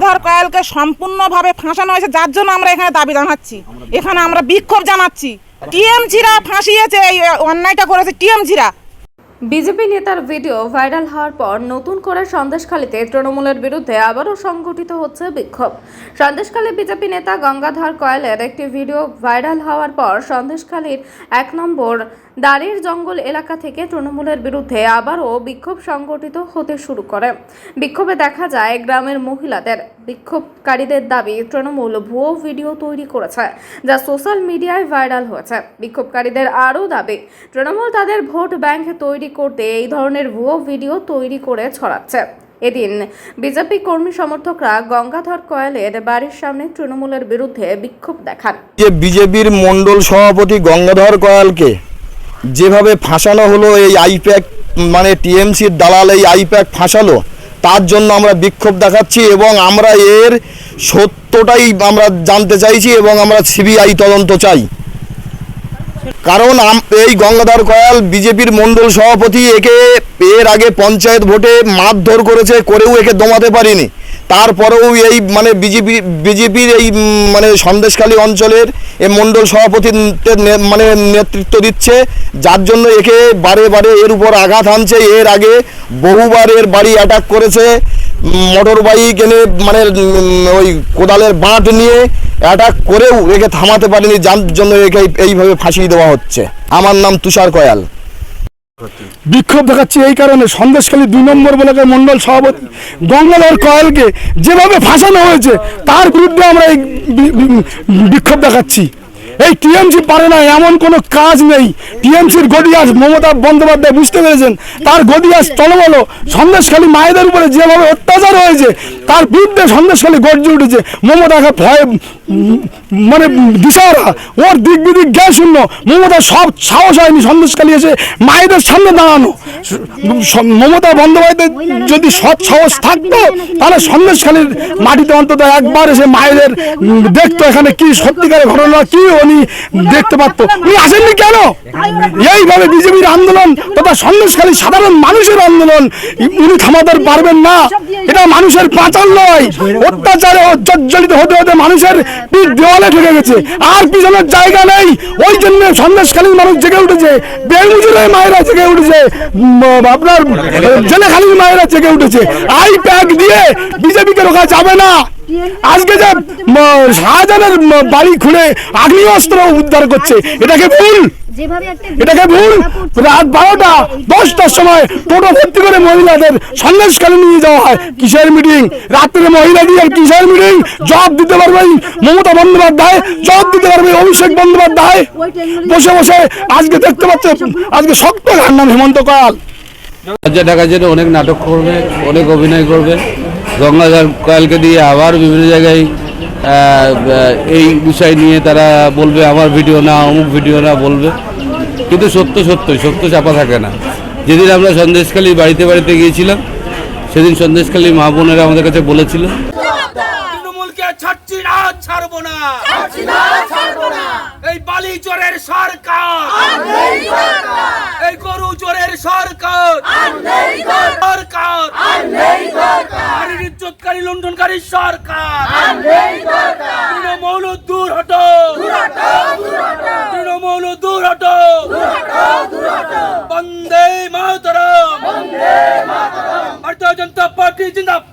গঙ্গাধর কয়ালকে সম্পূর্ণভাবে ফাঁসানো হয়েছে, যার জন্য আমরা এখানে দাবি জানাচ্ছি। এখানে আমরা বিক্ষোভ জানাচ্ছি। টিএমজিরা ফাঁসিয়েছে, এই অন্যায়টা করেছে টিএমজিরা বিজেপি নেতার ভিডিও ভাইরাল হওয়ার পর নতুন করে সন্দেশখালীতে তৃণমূলের বিরুদ্ধে আবারও সংগঠিত হচ্ছে বিক্ষোভ। সন্দেশখালী বিজেপি নেতা গঙ্গাধর কয়েলের একটি ভিডিও ভাইরাল হওয়ার পর সন্দেশখালীর এক নম্বর দাঁড়ির জঙ্গল এলাকা থেকে তৃণমূলের বিরুদ্ধে আবারও বিক্ষোভ সংগঠিত হতে শুরু করে। বিক্ষোভে দেখা যায় গ্রামের মহিলাদের। বিক্ষোভকারীদের দাবি, তৃণমূল ভুয়ো ভিডিও তৈরি করেছে, যা সোশ্যাল মিডিয়ায় ভাইরাল হয়েছে। বিক্ষোভকারীদের আরও দাবি, তৃণমূল তাদের ভোট ব্যাংক তৈরি করতে এই ধরনের ভুয়ো ভিডিও তৈরি করে ছড়াচ্ছে। এদিন বিজেপি কর্মী সমর্থকরা গঙ্গাধর কয়ালের বাড়ির সামনে তৃণমূলের বিরুদ্ধে বিক্ষোভ দেখান। যে বিজেপির মণ্ডল সভাপতি গঙ্গাধর কয়ালকে যেভাবে ফাঁসানো হলো এই আইপ্যাক মানে টিএমসির দালাল এই আইপ্যাক ফাঁসালো, তার জন্য আমরা বিক্ষোভ দেখাচ্ছি এবং আমরা এর সত্যটাই আমরা জানতে চাইছি এবং আমরা সিবিআই তদন্ত চাই। কারণ এই গঙ্গাধর কয়াল বিজেপির মণ্ডল সভাপতি, একে এর আগে পঞ্চায়েত ভোটে মারধর করেছে, করেও একে দমাতে পারিনি। তারপরেও এই মানে বিজেপি, বিজেপির এই মানে সন্দেশখালী অঞ্চলের এই মণ্ডল সভাপতির মানে নেতৃত্ব দিচ্ছে। যার জন্য একে বারে বারে এর উপর আঘাত হানছে। এর আগে বহুবার এর বাড়ি অ্যাটাক করেছে। মোটর বাইক এনে মানে ওই কোদালের বাঁট নিয়ে অ্যাটাক করেও একে থামাতে পারেনি। যার জন্য একে এইভাবে ফাঁসিয়ে দেওয়া হচ্ছে। আমার নাম তুষার কয়াল। বিক্ষোভ দেখাচ্ছি এই কারণে। সন্দেশখালী দুই নম্বর ব্লকের মন্ডল সভাপতি গঙ্গাধর কয়ালকে যেভাবে ফাঁসানো হয়েছে, তার বিরুদ্ধে আমরা এই বিক্ষোভ দেখাচ্ছি। এই টিএমসি পারে না, এমন কোনো কাজ নেই। টিএমসির গদিয়াস মমতা বন্দ্যোপাধ্যায় বুঝতে পেরেছেন? তার গদিয়াস টলবল সন্দেশখালী মায়েদের উপরে যেভাবে অত্যাচার হয়েছে, তার বিরুদ্ধে সন্দেশখালী গর্জে উঠেছে মমতাকে ভয় মানে দিশাওরা ওর দিক বিদিক জ্ঞান শূন্য মমতা সব সাহস হয়নি সন্দেশখালী এসে মায়েদের সামনে দাঁড়ানো। মমতা বন্দ্যোপাধ্যায় যদি সৎ সাহস থাকতো, তাহলে সন্দেশখালীর মাটিতে অন্তত একবার এসে মায়েদের দেখতো এখানে কি সত্যিকারের ঘটনা, কি উনি দেখতে পারতো। উনি আসেননি কেন? এইভাবে বিজেপির আন্দোলন তথা সন্দেশখালী সাধারণ মানুষের আন্দোলন, উনি থামাতে পারবেন না। এটা মানুষের পাচার নয়। অত্যাচারে জর্জরিত হতে হতে মানুষের পিঠ দেওয়ালে ঠেকে গেছে। আর পিছনের জায়গা নেই। ওই জন্য সন্দেশখালীর মানুষ জেগে উঠেছে। বেলমুজুরের মায়েরা জেগে উঠেছে। আপনার জেলেখালীর মায়েরা চেকে উঠেছে। আই প্যাক দিয়ে বিজেপিকে রোখা যাবে না। আজকে যে শাহজাহানের বাড়ি খুলে আগ্নেয়াস্ত্র উদ্ধার করছে এটাকে ভুল? এটাকে ভুল? রাত বারোটা দশটার সময় টোটো ভর্তি করে মহিলাদের সন্দেশকালে নিয়ে যাওয়া হয়। কিসের মিটিং রাত্রে মহিলা দিয়ে কিসের মিটিং জবাব দিতে পারবেন মমতা বন্দ্যোপাধ্যায় জবাব দিতে পারবে অভিষেক বন্দ্যোপাধ্যায়। বসে বসে আজকে দেখতে পাচ্ছে আজকে শক্ত ঘার নাম হেমন্ত কয়াল লজ্জা ঢাকার জন্য অনেক নাটক করবে অনেক অভিনয় করবে। গঙ্গাধর কয়ালকে দিয়ে আবার বিভিন্ন জায়গায় এই বিষয় নিয়ে তারা বলবে আমার ভিডিও না অমুক ভিডিও না বলবে। কিন্তু সত্য সত্যই সত্য চাপা থাকে না। যেদিন আমরা সন্দেশখালী বাড়িতে বাড়িতে গিয়েছিলাম সেদিন সন্দেশখালী মা বোনেরা আমাদের কাছে বলেছিল ছাড়ছি না ছাড়বো না। এই বালি চোরের সরকার। এই গরু চোরের সরকার। সরকার। ইজ্জতকারী লুণ্ঠনকারী সরকার। তৃণমূল দূর হটো তৃণমূল দূর হটো বন্দে মাতরম। ভারতীয় জনতা পার্টি জিন্দাবাদ।